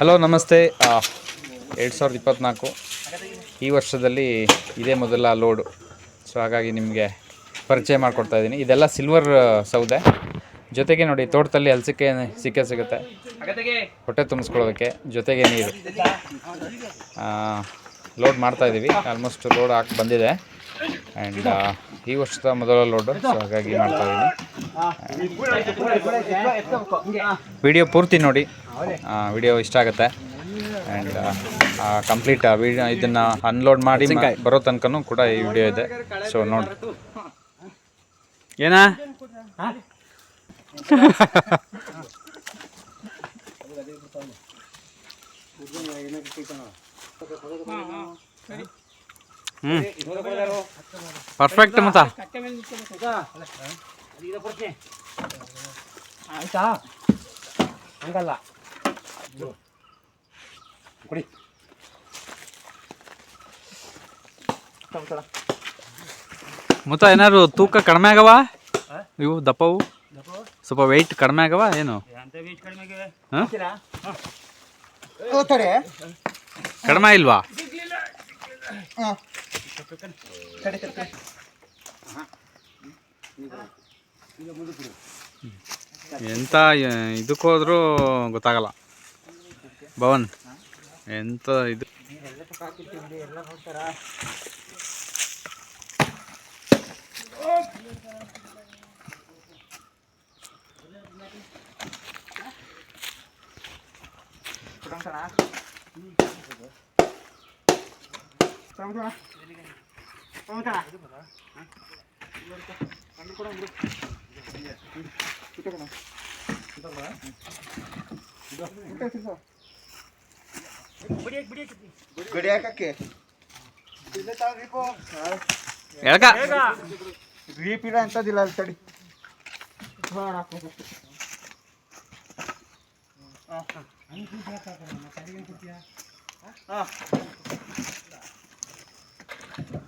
Hello, ನಮಸ್ತೆ. ಎರಡು ಸಾವಿರದ ಇಪ್ಪತ್ತ್ನಾಲ್ಕು ಈ ವರ್ಷದಲ್ಲಿ ಇದೇ ಮೊದಲ ಲೋಡು. ಸೊ ಹಾಗಾಗಿ ನಿಮಗೆ ಪರಿಚಯ ಮಾಡಿಕೊಡ್ತಾ ಇದ್ದೀನಿ. ಇದೆಲ್ಲ ಸಿಲ್ವರ್ ಸೌದೆ. ಜೊತೆಗೆ ನೋಡಿ, ತೋಟದಲ್ಲಿ ಹಲಸಿಕೆ ಸಿಕ್ಕೇ ಸಿಗುತ್ತೆ. ಹೊಟ್ಟೆ ತುಂಬಿಸ್ಕೊಳ್ಳೋದಕ್ಕೆ ಜೊತೆಗೆ ನೀರು. ಲೋಡ್ ಮಾಡ್ತಾಯಿದ್ದೀವಿ ಆಲ್ಮೋಸ್ಟ್ ಲೋಡ್ ಹಾಕಿ ಬಂದಿದೆ. ಆ್ಯಂಡ್ ಈ ವರ್ಷದ ಮೊದಲ ಲೋಡ್ ಸೊ ಹಾಗಾಗಿ ಮಾಡ್ತಾ ಇದ್ದೀನಿ ವಿಡಿಯೋ ಪೂರ್ತಿ ನೋಡಿ. ವಿಡಿಯೋ ಇಷ್ಟ ಆಗುತ್ತೆ. ಆ್ಯಂಡ್ ಕಂಪ್ಲೀಟ್ ವಿಡಿಯೋ ಇದನ್ನು ಅನ್ಲೋಡ್ ಮಾಡಿ ಬರೋ ತನಕನೂ ಕೂಡ ಈ ವಿಡಿಯೋ ಇದೆ. ಸೊ ನೋಡಿ ಏನಾ? ಹ್ಞೂ ಪರ್ಫೆಕ್ಟ್ ಮತ್ತ ಆಯ್ತಾ? ಹಂಗಲ್ಲ. ಕೊಡಿ. ಮುತ್ತ ಏನಾದ್ರು ತೂಕ ಕಡಿಮೆ ಆಗವ? ಇವು ದಪ್ಪವು? ಸ್ವಲ್ಪ ವೆಯ್ಟ್ ಕಡಿಮೆ ಆಗವ? ಏನು? ಕಡಿಮೆ ಇಲ್ವಾ? ಎಂತ ಯ- ಇದಕ್ಕೆ ಹೋದ್ರೂ ಗೊತ್ತಾಗಲ್ಲ. ಭವನ್ ಎಂತ ಇದು? ಎಲ್ಲ ನೋಡ್ತಾರ ಗಡಿ ಹಾಕಕ್ಕೆ ಎಳಕ ರೀಪ್ ಇಲ್ಲ ಅಂತದಿಲ್ಲ ಅಲ್ಲಿ ತಡಿ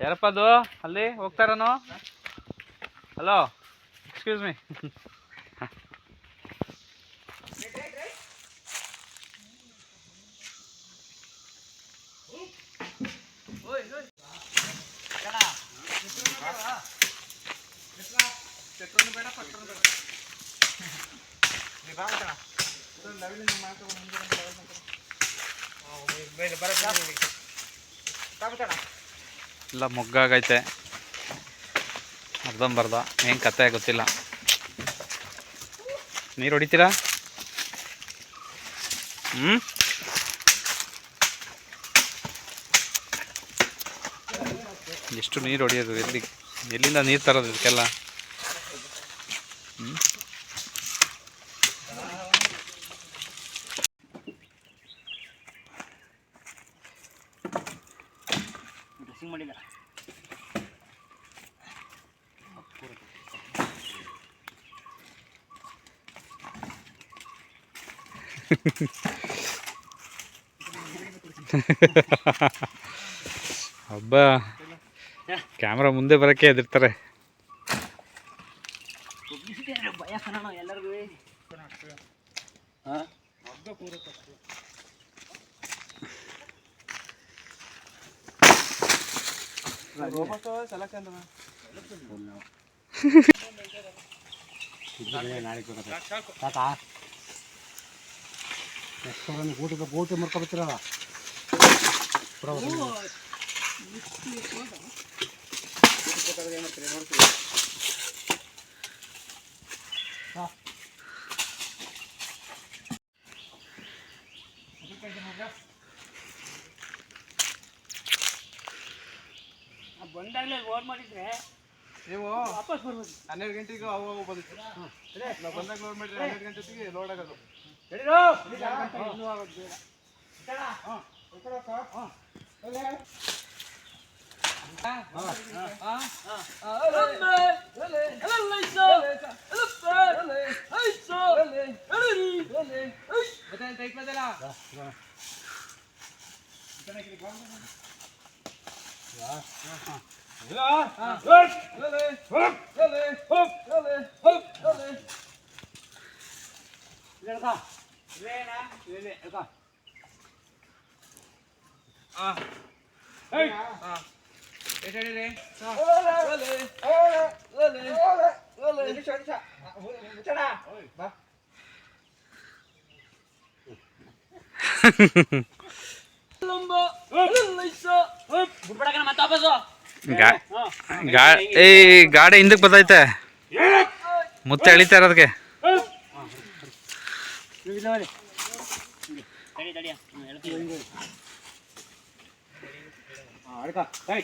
ಯಾರಪ್ಪ ಅದು ಅಲ್ಲಿ ಹೋಗ್ತಾರನು? ಹಲೋ ಎಕ್ಸ್ಕ್ಯೂಸ್ ಮೀ ಎಲ್ಲ ಮೊಗ್ಗಾಗೈತೆ. ಅರ್ಧಂಬರ್ಧ. ಏನು ಕತೆ ಗೊತ್ತಿಲ್ಲ. ನೀರು ಹೊಡಿತೀರಾ? ಹ್ಞೂ ಎಷ್ಟು ನೀರು ಹೊಡಿಯೋದು? ಎಲ್ಲಿ ಎಲ್ಲಿಂದ ನೀರು ತರೋದು ಇದಕ್ಕೆಲ್ಲ? ಹಬ್ಬ. ಕ್ಯಾಮ್ರಾ ಮುಂದೆ ಬರೋಕ್ಕೆ ಎದಿರ್ತಾರೆ ಭಯ ಹಾಂ ಊಟದ ಬೋಟಿ ಮರ್ಕೊಬತ್ತಿರಲ್ಲ ಬಂದಾಗಲೇ ಓಡ್ ಮಾಡಿದ್ರೆ ನೀವು ವಾಪಸ್ ಬರ್ಬೋದು ಹನ್ನೆರಡು ಗಂಟೆಗೆ ಅವು ಅವು ಬಂದಿತ್ತು. ನಾವು ಬಂದಾಗ ಲೋಡ್ ಮಾಡಿದ್ರೆ ಹನ್ನೆರಡು ಗಂಟೆ ಹೊತ್ತಿಗೆ ಲೋಡ್ ಆಗೋದು ನಡೀರೋ ಇನ್ನೂ ಆಗೋದು ಬೇಡ. Lumbo, lumbo, lumbo, lumbo, lumbo, lumbo, lumbo, lumbo, ಗಾ ಗಾ ಏ ಗಾಡಿ ಹಿಂದಕ್ಕೆ ಬರ್ತೈತೆ ಮುತ್ತೆ ಎಳಿತಾ ಇರೋದಕ್ಕೆ ತಡಿ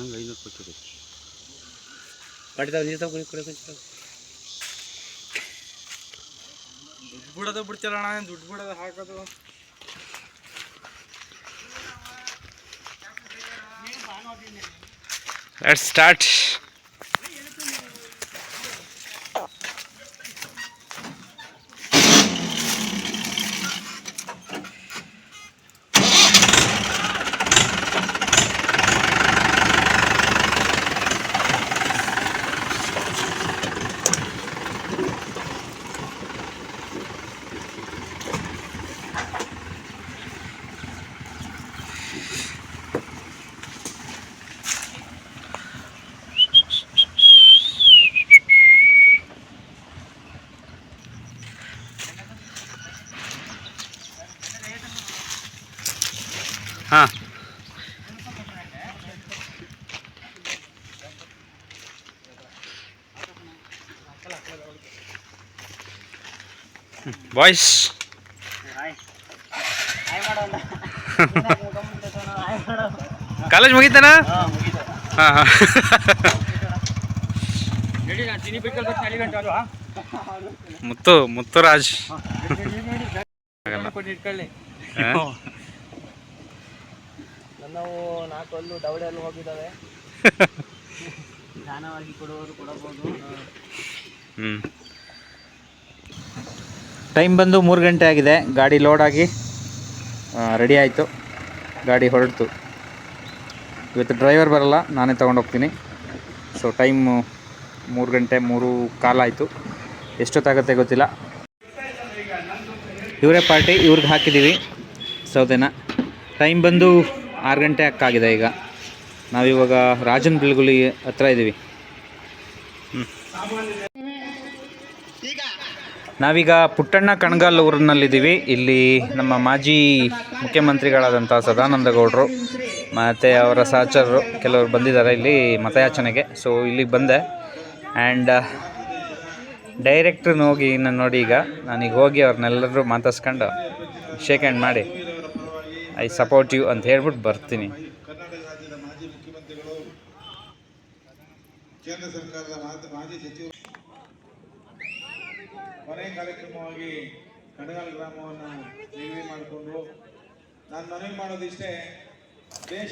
ಮುಸಕಪ್ಪ ಇಲ್ಲಿ ಹಾಕೊಡ್ಲಾ ಕಟ್ಟಿದ ನೀರು ತಗೊಂಡು ಕುಡಿ ದುಡ್ಡು ಬಿಡೋದು ಬಿಡ್ತಿಲ್ಲ ಅಣ್ಣ ದುಡ್ಡು ಬಿಡೋದು ಹಾಕೋದು? ಲೆಟ್ಸ್ ಸ್ಟಾರ್ಟ್ ಹಾಂ. ಬಾಯ್ಸ್ ಕಾಲೇಜ್ ಮುಗೀತಾನ? ಹಾಂ ಹಾಂ ಮುತ್ತು ಮುತ್ತುರಾಜ್. ಕೊಟ್ಟು ನನ್ನವು ನಾಲ್ಕು ಹಲ್ಲು ದವಡೆ ಹಲ್ಲು ಹೋಗಿದ್ದಾವೆ. ದಾನವಾಗಿ ಕೊಡಬಹುದು. ಟೈಮ್ ಬಂದು ಮೂರು ಗಂಟೆ ಆಗಿದೆ. ಗಾಡಿ ಲೋಡ್ ಆಗಿ ರೆಡಿ ಆಯಿತು. ಗಾಡಿ ಹೊರಡ್ತು. ಇವತ್ತು ಡ್ರೈವರ್ ಬರಲ್ಲ, ನಾನೇ ತೊಗೊಂಡು ಹೋಗ್ತೀನಿ. ಸೊ ಟೈಮು ಮೂರು ಗಂಟೆ, ಮೂರು ಕಾಲಾಯಿತು ಎಷ್ಟೊತ್ತಾಗುತ್ತೆ ಗೊತ್ತಿಲ್ಲ. ಇವರೇ ಪಾರ್ಟಿ, ಇವ್ರಿಗೆ ಹಾಕಿದ್ದೀವಿ ಸೌದೆನ ಟೈಮ್ ಬಂದು ಆರು ಗಂಟೆ ಹಕ್ಕಾಗಿದೆ ಈಗ. ನಾವಿವಾಗ ರಾಜನ್ ಬಿಲ್ಗುಲಿ ಹತ್ರ ಇದ್ದೀವಿ. ನಾವೀಗ ಪುಟ್ಟಣ್ಣ ಕಣಗಾಲ್ ಊರಿನಲ್ಲಿದ್ದೀವಿ. ಇಲ್ಲಿ ನಮ್ಮ ಮಾಜಿ ಮುಖ್ಯಮಂತ್ರಿಗಳಾದಂಥ ಸದಾನಂದ ಗೌಡರು ಮತ್ತು ಅವರ ಸಹಚರರು ಕೆಲವರು ಬಂದಿದ್ದಾರೆ ಇಲ್ಲಿ ಮತಯಾಚನೆಗೆ. ಸೊ ಇಲ್ಲಿಗೆ ಬಂದೆ. ಆ್ಯಂಡ್ ಡೈರೆಕ್ಟ್ರನ್ನ ಹೋಗಿ ನಾನು ನೋಡಿ ಈಗ ನಾನೀಗ ಹೋಗಿ ಅವ್ರನ್ನೆಲ್ಲರೂ ಮಾತಾಡ್ಸ್ಕೊಂಡು ಶೇಕ್ ಹ್ಯಾಂಡ್ ಮಾಡಿ. ಐ ಸಪೋರ್ಟ್ ಯು ಅಂತ ಹೇಳ್ಬಿಟ್ಟು ಬರ್ತೀನಿ. ಕೇಂದ್ರ ಸರ್ಕಾರದ ಮಾಜಿ ಸಚಿವರು ಮನೆ ಕಾರ್ಯಕ್ರಮವಾಗಿ ಕಡಗಾಲ್ ಗ್ರಾಮವನ್ನು ನಿಗದಿ ಮಾಡಿಕೊಂಡು, ನಾನು ಮನವಿ ಮಾಡೋದಿಷ್ಟೇ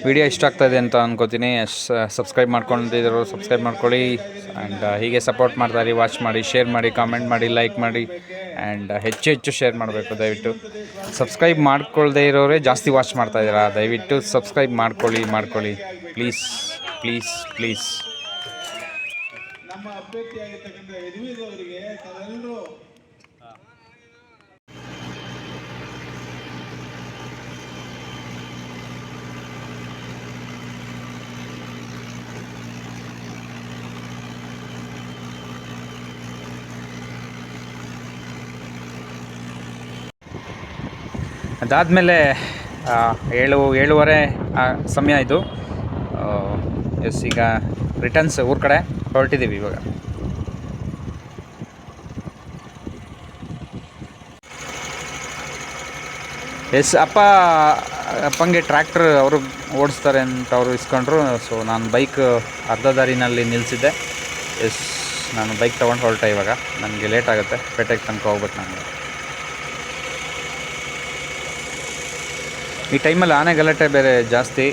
ವಿಡಿಯೋ ಇಷ್ಟ ಆಗ್ತಾ ಇದೆ ಅಂತ ಅನ್ಕೋತೀನಿ. ಸಬ್ಸ್ಕ್ರೈಬ್ ಮಾಡ್ಕೊಂಡಿದ್ರು ಸಬ್ಸ್ಕ್ರೈಬ್ ಮಾಡ್ಕೊಳ್ಳಿ. ಆ್ಯಂಡ್ ಹೀಗೆ ಸಪೋರ್ಟ್ ಮಾಡ್ತಾಯಿರಿ ವಾಚ್ ಮಾಡಿ ಶೇರ್ ಮಾಡಿ ಕಾಮೆಂಟ್ ಮಾಡಿ ಲೈಕ್ ಮಾಡಿ ಆ್ಯಂಡ್ ಹೆಚ್ಚು ಹೆಚ್ಚು ಶೇರ್ ಮಾಡಬೇಕು ದಯವಿಟ್ಟು. ಸಬ್ಸ್ಕ್ರೈಬ್ ಮಾಡ್ಕೊಳ್ದೇ ಇರೋರೇ ಜಾಸ್ತಿ ವಾಚ್ ಮಾಡ್ತಾ ದಯವಿಟ್ಟು ಸಬ್ಸ್ಕ್ರೈಬ್ ಮಾಡ್ಕೊಳ್ಳಿ ಮಾಡ್ಕೊಳ್ಳಿ. ಪ್ಲೀಸ್ ಪ್ಲೀಸ್ ಪ್ಲೀಸ್ ನಮ್ಮ ಅಭ್ಯರ್ಥಿಯಾಗಿರ್ತಕ್ಕಂಥ ಯದುವೀರ್ ಅವರಿಗೆ ತಾವೆಲ್ಲರೂ ಅದಾದಮೇಲೆ ಏಳು, ಏಳುವರೆ ಸಮಯ ಇದು. ಎಸ್, ಈಗ ರಿಟರ್ನ್ಸ್ ಊರ ಕಡೆ ಹೊರಟಿದ್ದೀವಿ ಇವಾಗ. ಎಸ್, ಅಪ್ಪ, ಅಪ್ಪಂಗೆ ಟ್ರ್ಯಾಕ್ಟ್ರ್ ಅವರು ಓಡಿಸ್ತಾರೆ ಅಂತ ಅವರು ಇಸ್ಕೊಂಡ್ರು. ಸೊ ನಾನು ಬೈಕ್ ಅರ್ಧ ದಾರಿನಲ್ಲಿ ನಿಲ್ಲಿಸಿದ್ದೆ ಎಸ್, ನಾನು ಬೈಕ್ ತೊಗೊಂಡು ಹೊರಟೆ ಇವಾಗ. ನನಗೆ ಲೇಟ್ ಆಗುತ್ತೆ. ಪೇಟೆಗೆ ತನಕ ಹೋಗ್ಬೇಕು ನಾನು. ಈ ಟೈಮಲ್ಲಿ ಆನೆ ಗಲಾಟೆ ಬೇರೆ ಜಾಸ್ತಿ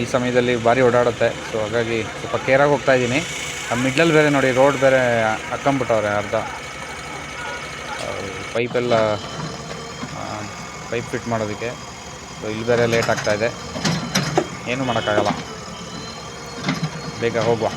ಈ ಸಮಯದಲ್ಲಿ ಭಾರಿ ಓಡಾಡುತ್ತೆ. ಸೊ ಹಾಗಾಗಿ ಸ್ವಲ್ಪ ಕೇರಾಗಿ ಹೋಗ್ತಾ ಇದ್ದೀನಿ. ಮಿಡ್ಲಲ್ಲಿ ಬೇರೆ ನೋಡಿ ರೋಡ್ ಬೇರೆ ಹಾಕೊಂಬಿಟ್ಟವ್ರೆ ಅರ್ಧ. ಪೈಪೆಲ್ಲ ಪೈಪ್ ಫಿಟ್ ಮಾಡೋದಕ್ಕೆ. ಸೊ ಇಲ್ಲಿ ಬೇರೆ ಲೇಟ್ ಆಗ್ತಾಯಿದೆ ಏನೂ ಮಾಡೋಕ್ಕಾಗಲ್ಲ. ಬೇಗ ಹೋಗುವ.